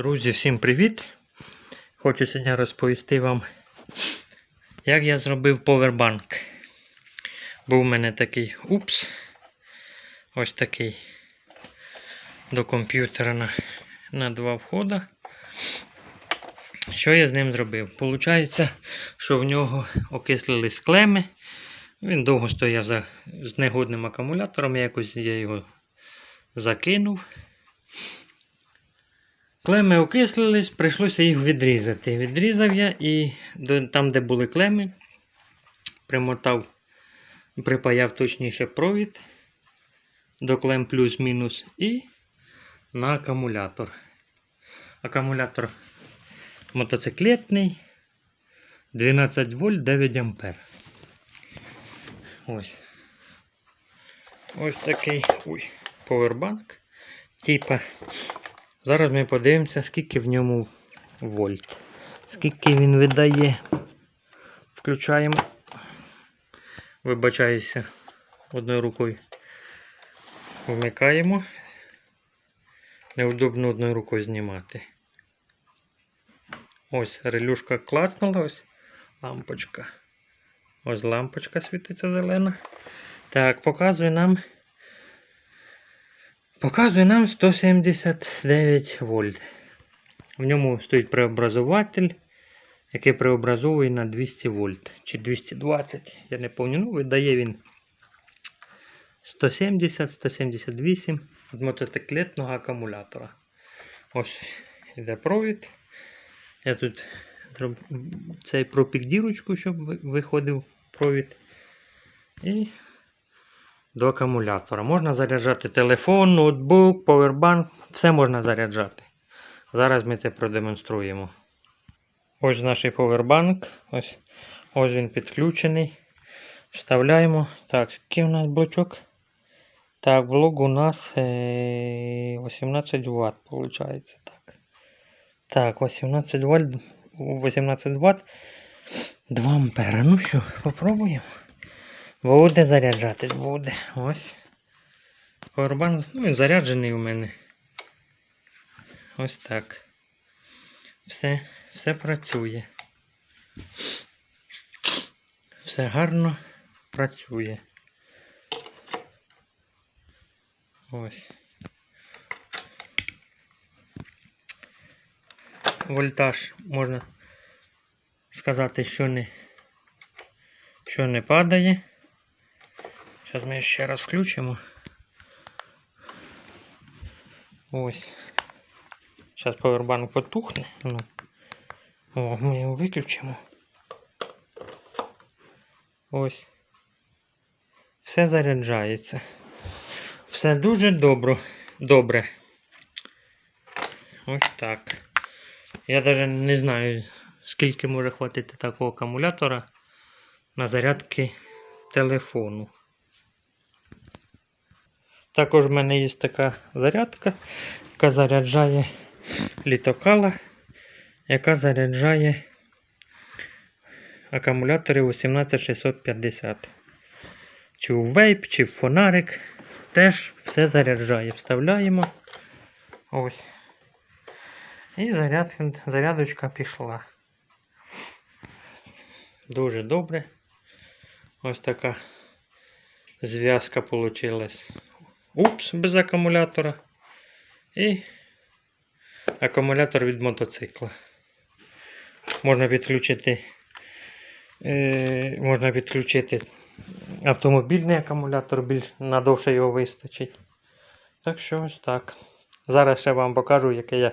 Друзі, всім привіт! Хочу сьогодні розповісти вам, як я зробив повербанк. Був у мене такий упс. Ось такий до комп'ютера на, на два входа. Що я з ним зробив? Получається, що в нього окислились клеми. Він довго стояв за, з негодним акумулятором, якось я його закинув. Клеми окислились, прийшлося їх відрізати. Відрізав я і там, де були клеми, примотав, припаяв точніше провід до клем плюс-мінус і на акумулятор. Акумулятор мотоциклетний 12 вольт 9 ампер. Ось. Ось такий ой, повербанк. Типа Зараз ми подивимося, скільки в ньому вольт. Скільки він видає. Включаємо. Вибачаюся одною рукою. Вмикаємо. Неудобно одною рукою знімати. Ось релюшка клацнула, ось лампочка. Ось лампочка світиться зелена. Так, показує нам Показує нам 179 вольт. В ньому стоїть преобразователь, який преобразовує на 200 вольт чи 220. Я не пам'ятаю, ну, видає він 170-178 від мотоциклетного акумулятора. Ось іде провід. Я тут цей пропік дірочку, щоб виходив провід. І до акумулятора. Можна заряджати телефон, ноутбук, повербанк, все можна заряджати. Зараз ми це продемонструємо. Ось наш повербанк. Ось ось він підключений. Вставляємо. Так, який у нас блочок? Так, блок у нас 18 Вт, виходить. Так, так 18 Вт, 18 Вт, 2 ампера. Ну що, попробуємо. Буде заряджатись, буде. Ось. Поwerbank, ну він заряджений у мене. Ось так. Все, все працює. Все гарно працює. Ось. Вольтаж можна сказати, що не, що не падає. Зараз ми ще раз включимо. Ось. Зараз повербанк потухне. Ну. О, ми його виключимо. Ось. Все заряджається. Все дуже добро. добре. Ось так. Я навіть не знаю, скільки може хватити такого акумулятора на зарядки телефону. Також в мене є така зарядка, яка заряджає літокала, яка заряджає акумулятори 18650. Чи в вейп, чи в фонарик. Теж все заряджає. Вставляємо. Ось. І заряд, зарядочка пішла. Дуже добре. Ось така зв'язка получилась. Упс без акумулятора. І акумулятор від мотоцикла. Можна підключити е, можна підключити автомобільний акумулятор, більш надовше його вистачить. Так що ось так. Зараз ще вам покажу, яке я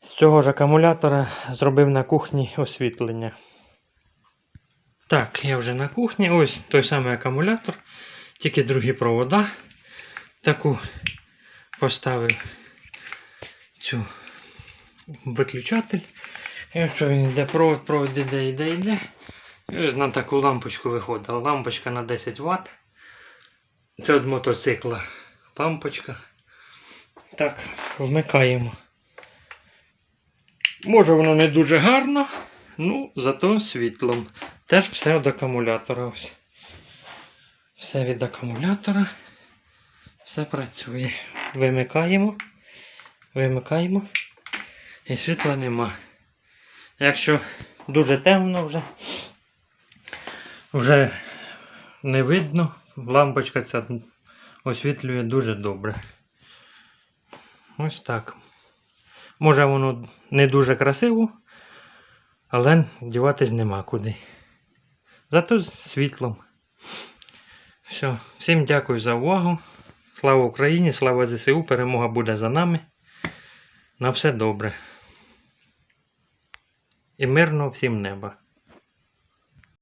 з цього ж акумулятора зробив на кухні освітлення. Так, я вже на кухні. Ось той самий акумулятор, тільки другі провода таку поставив цю виключатель. І що він йде провод, провод іде, йде, йде. І ось на таку лампочку виходила. Лампочка на 10 Вт. Це від мотоцикла. Лампочка. Так, вмикаємо. Може воно не дуже гарно, ну зато світлом. Теж все від акумулятора. ось. Все від акумулятора. Все працює. Вимикаємо. Вимикаємо. І світла нема. Якщо дуже темно вже, вже не видно, лампочка ця освітлює дуже добре. Ось так. Може воно не дуже красиво, але діватись нема куди. Зато з світлом. Все. Всім дякую за увагу. Слава Україні, слава ЗСУ, перемога буде за нами. На все добре. І мирного всім неба.